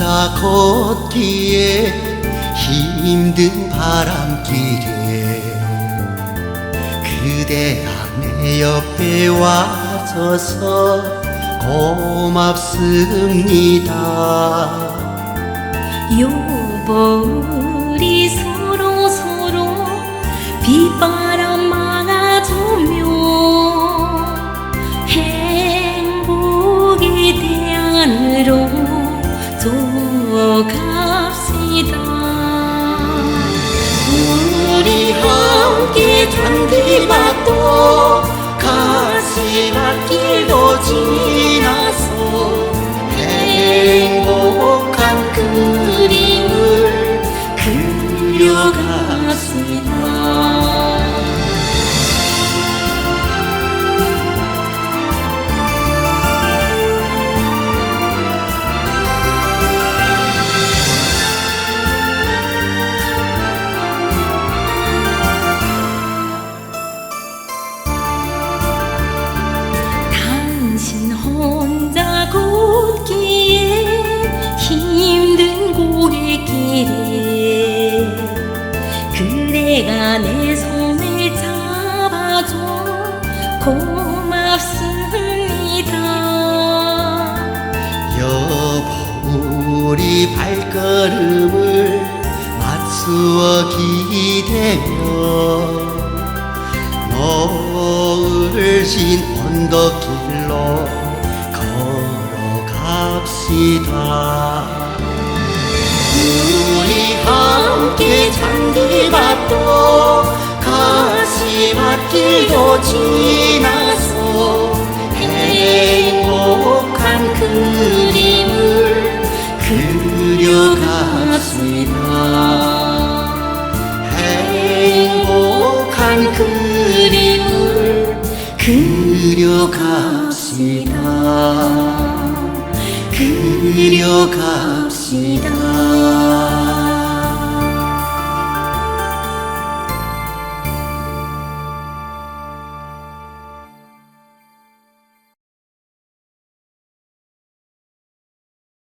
혼자 걷기에 힘든 바람길에 그대야 내 옆에 와줘서 고맙습니다. 여보 우리 함께 잔디밭도 가시밭길도 지나서 행 고맙습니다. 여보 우리 발걸음을 맞추어 기대며 노을진 언덕길로 걸어갑시다. 우리 함께 잔디밭도 길도 지나서 행복한 그림을 그려갑시다. 행복한 그림을 그려갑시다. 그려갑시다